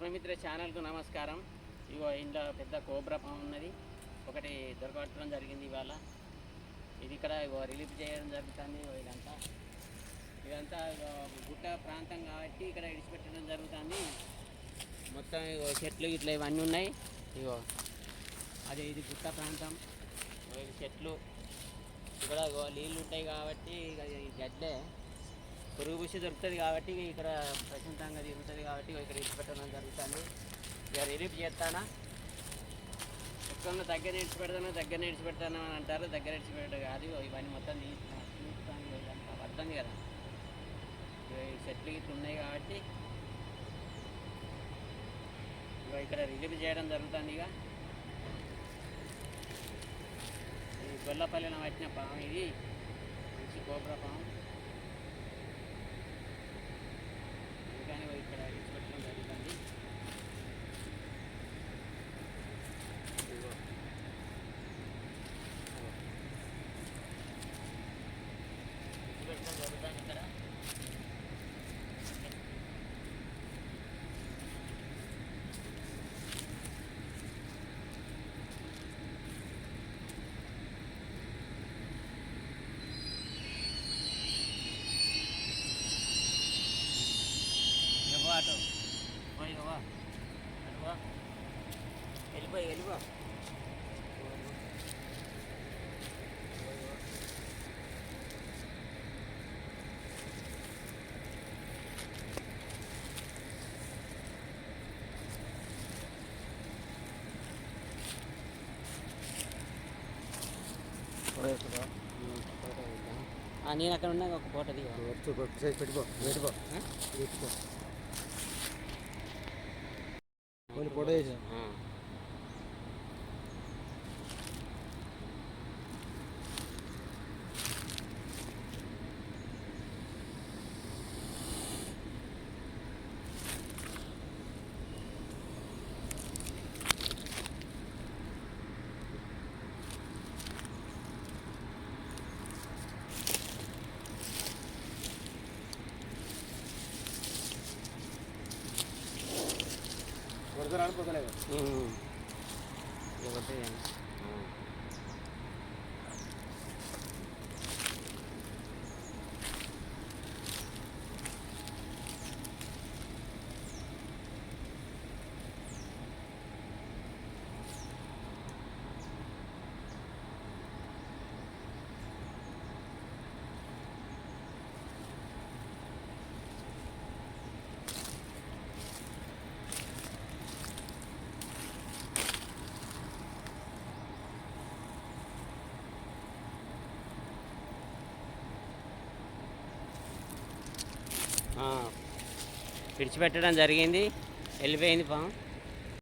ఆత్మమిత్ర ఛానల్కు నమస్కారం. ఇగో ఇంట్లో పెద్ద కోబ్రా పాము ఉన్నది. ఒకటి దొరకబట్టడం జరిగింది ఇవాళ. ఇది ఇక్కడ ఇగో రిలీఫ్ చేయడం జరుగుతుంది ఇదంతా. ఇదంతా గుట్ట ప్రాంతం కాబట్టి ఇక్కడ ఇడిచిపెట్టడం జరుగుతుంది. మొత్తం ఇగో చెట్లు ఇట్లా ఇవన్నీ ఉన్నాయి. ఇగో అదే ఇది గుట్ట ప్రాంతం. చెట్లు. ఇక్కడ నీళ్ళు ఉంటాయి కాబట్టి ఇక ఈ గడ్డే పురుగు పుష్టి దొరుకుతుంది కాబట్టి ఇక్కడ ప్రశాంతంగా తిరుగుతుంది కాబట్టి ఇక్కడ ఇచ్చి పెట్టడం జరుగుతుంది. ఇక రిలీఫ్ చేస్తానా? ఎక్కువ దగ్గర నేర్చి పెడతాను దగ్గర నేర్చి పెడతాను అని అంటారు. దగ్గర నేర్చి పెట్టడం కాదు ఇవన్నీ మొత్తం తీస్తాను పడుతుంది కదా. ఇక చెట్లు ఇట్లా ఉన్నాయి కాబట్టి ఇక ఇక్కడ రిలీఫ్ చేయడం జరుగుతుంది ఇక. ఈ గొల్లపల్లిన వచ్చిన పాము ఇది. మంచి కోబ్రా పాము. January పోయి ఇవ్వ అటు వా. వెళ్ళిపోయి వెళ్ళిపో ఆ, నేను అక్కడ ఉన్నా ఒక ఫోటో దిగా పెట్టుకో పెట్టుకో పెట్టుకో కొన్ని ఫోటో చేసా ఒకటి విడిచిపెట్టడం జరిగింది. వెళ్ళిపోయింది పాము